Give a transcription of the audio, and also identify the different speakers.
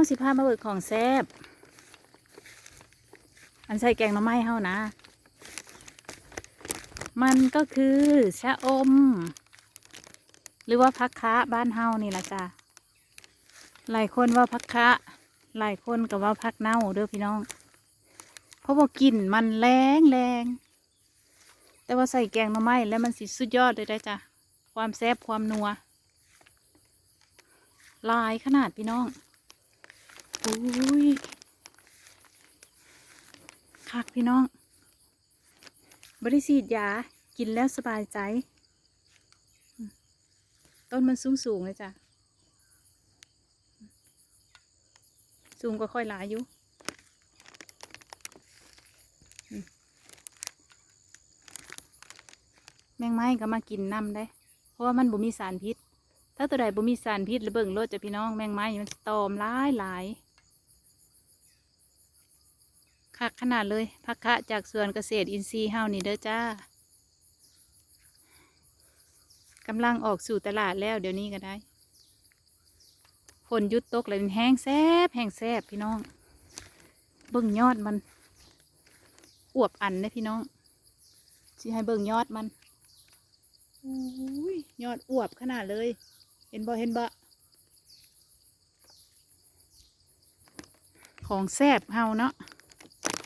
Speaker 1: องสิพามาเบิกของแซบอันใส่แกงน่อไม้เฮานะ มันก็คือชะอม หรือว่าพักคะบ้านเฮานี่ละจ้ะหลายคนว่าพักคะหลายคนก็ว่าพักเน่าเด้อพี่น้อง เพราะว่ากลิ่นมันแรงแรงแต่ว่าใส่แกงน่อไม้แล้วมันสิสุดยอดเลยได้จ้ะความแซ่บความนัวลายขนาดพี่น้อง อุ้ยคักพี่น้องบริสีดยา กินแล้วสบายใจ ต้นมันสูงสูงเลยจ้ะ สูงก็ค่อยหลายอยู่แมงไม้ก็มากินน้ำได้ เพราะว่ามันบ่มีสารพิษ ถ้าตัวใดบ่มีสารพิษหรือเบิ่งรสจะพี่น้องแมงไม้มันตอมหลายหลาย คักขนาดเลยพักคะจากสวนเกษตรอินทรีย์เฮานี่เด้อจ้ากำลังออกสู่ตลาดแล้วเดี๋ยวนี้ก็ได้ฝนยุดตกเลยมันแห้งแซบแห้งแซบพี่น้อง เบิ่งยอดมัน อวบอันนะพี่น้องสิให้เบิ่งยอดมันอุ้ยยอดอวบขนาดเลย เห็นบ่เห็นบ่ของแซบเฮาเนาะ